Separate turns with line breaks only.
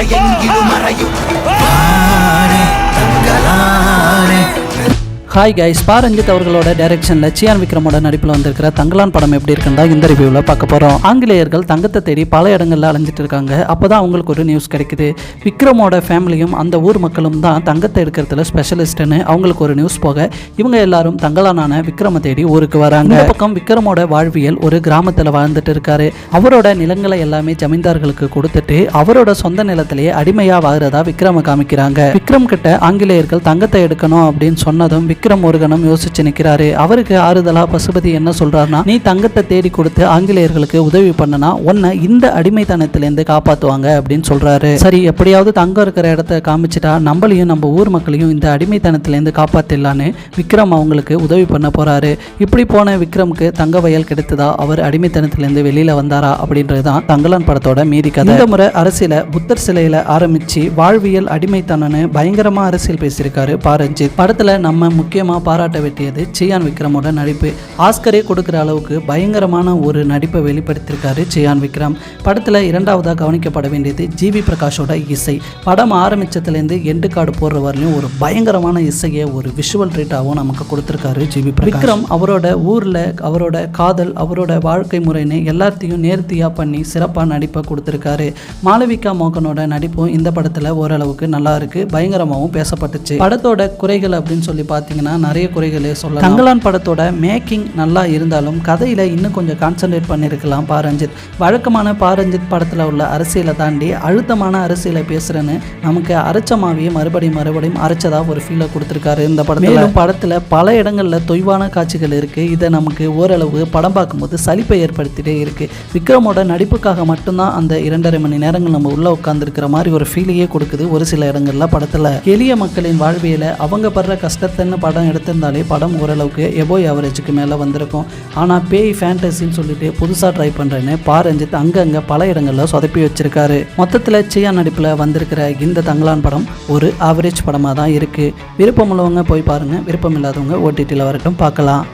எங்கிலும் மறையும்
hi guys பா ரஞ்சித் அவர்களோட டைரக்ஷனில் சியான் விக்ரமோட நடிப்பில் வந்திருக்கிற தங்கலான் படம் எப்படி இருக்குன்னு இந்த ரிவ்யூவில் பார்க்க போகிறோம் ஆங்கிலேயர்கள் தங்கத்தை தேடி பல இடங்களில் அலைஞ்சிட்டு இருக்காங்க. அப்போ தான் அவங்களுக்கு ஒரு நியூஸ் கிடைக்குது. விக்ரமோட ஃபேமிலியும் அந்த ஊர் மக்களும் தான் தங்கத்தை எடுக்கிறதுல ஸ்பெஷலிஸ்ட்னு அவங்களுக்கு ஒரு நியூஸ் போக இவங்க எல்லாரும் தங்கலானான விக்ரம தேடி ஊருக்கு வராங்க. இந்த பக்கம் விக்ரமோட வாழ்வியல் ஒரு கிராமத்தில் வாழ்ந்துட்டு இருக்காரு. அவரோட நிலங்களை எல்லாமே ஜமீன்தார்களுக்கு கொடுத்துட்டு அவரோட சொந்த நிலத்திலேயே அடிமையாக வாங்குறதா விக்ரம காமிக்கிறாங்க. விக்ரம் கிட்ட ஆங்கிலேயர்கள் தங்கத்தை எடுக்கணும் அப்படின்னு சொன்னதும் விக்ரம் ஒரு கணம் யோசிச்சு நிற்கிறாரு அவருக்கு ஆறுதலா பசுபதி என்ன சொல்றாருன்னா நீ தங்கத்தை தேடி கொடுத்து ஆங்கிலேயர்களுக்கு உதவி பண்ணனா உன்னை இந்த அடிமைத்தனத்திலேருந்து காப்பாத்துவாங்க அப்படின்னு சொல்றாரு. சரி எப்படியாவது தங்கம் இருக்கிற இடத்த காமிச்சிட்டா நம்மளையும் நம்ம ஊர் மக்களையும் இந்த அடிமைத்தனத்திலேருந்து காப்பாத்திடலான்னு விக்ரம் அவங்களுக்கு உதவி பண்ண போறாரு. இப்படி போன விக்ரமுக்கு தங்க வயல் கிடைத்ததா? அவர் அடிமைத்தனத்திலேருந்து வெளியில வந்தாரா? அப்படின்றது தான் தங்கலான் படத்தோட மீதி கதை. இந்த முறை அரசியல புத்தர் சிலையில ஆரம்பிச்சு வாழ்வியல் அடிமைத்தனன்னு பயங்கரமா அரசியல் பேசியிருக்காரு பாரஞ்சித். படத்துல நம்ம முக்கியமா பாராட்ட வேண்டியது சியான் விக்ரமோட நடிப்பு. ஆஸ்கரே கொடுக்குற அளவுக்கு பயங்கரமான ஒரு நடிப்பை வெளிப்படுத்தியிருக்காரு சியான் விக்ரம். படத்துல இரண்டாவதா கவனிக்கப்பட வேண்டியது ஜிவி பிரகாஷோட இசை. படம் ஆரம்பித்ததுலேருந்து எண்டு கார்டு போடுற வரலையும் ஒரு பயங்கரமான இசையை ஒரு விஷுவல் ட்ரீட்டாகவும் நமக்கு கொடுத்துருக்காரு ஜிவி விக்ரம் அவரோட ஊரில் அவரோட காதல் அவரோட வாழ்க்கை முறைன்னு எல்லாத்தையும் நேர்த்தியாக பண்ணி சிறப்பாக நடிப்பை கொடுத்துருக்காரு. மாளவிகா மோகனோட நடிப்பும் இந்த படத்தில் ஓரளவுக்கு நல்லா இருக்கு பயங்கரமாகவும் பேசப்பட்டுச்சு. படத்தோட குறைகள் அப்படின்னு சொல்லி பார்த்தீங்கன்னா நிறைய குறைகளே சொல்லலாம். தங்கலான் படத்தோட மேக்கிங் நல்லா இருந்தாலும் கதையில் இன்னும் கொஞ்சம் கான்சென்ட்ரேட் பண்ணியிருக்கலாம் பாரஞ்சித். வழக்கமான பாரஞ்சித் படத்தில் உள்ள அரசியலை தாண்டி அழுத்தமான அரசியலை பேசுகிறேன்னு நமக்கு அரைச்சமாவியே மறுபடியும் மறுபடியும் அரைச்சதா ஒரு ஃபீலை கொடுத்துருக்காரு இந்த படம் மேலும் படத்தில் பல இடங்களில் தொய்வான காட்சிகள் இருக்குது இதை நமக்கு ஓரளவு படம் பார்க்கும்போது சலிப்பை ஏற்படுத்திட்டே இருக்குது விக்ரமோட நடிப்புக்காக மட்டும்தான் அந்த இரண்டரை மணி நேரங்கள் நம்ம உள்ளே உட்காந்துருக்கிற மாதிரி ஒரு ஃபீலையே கொடுக்குது ஒரு சில இடங்களில் படத்தில். எளிய மக்களின் வாழ்வியலை அவங்க படுற கஷ்டத்தைன்னு படம் எடுத்திருந்தாலே படம் ஓரளவுக்கு எபோ ஆவரேஜுக்கு மேலே வந்திருக்கும். ஆனால் பேய் ஃபேண்டசின்னு சொல்லிட்டு புதுசாக ட்ரை பண்ணுறேன்னு பா ரஞ்சித் அங்கங்கே பல இடங்களில் சொதப்பி வச்சிருக்காரு. மொத்தத்தில் சியா நடிப்பில் வந்திருக்கிற இந்த தங்கலான் படம் ஒரு ஆவரேஜ் படமாக தான் இருக்குது விருப்பம் உள்ளவங்க போய் பாருங்கள் விருப்பம் இல்லாதவங்க ஓடிடியில் வரட்டும் பார்க்கலாம்.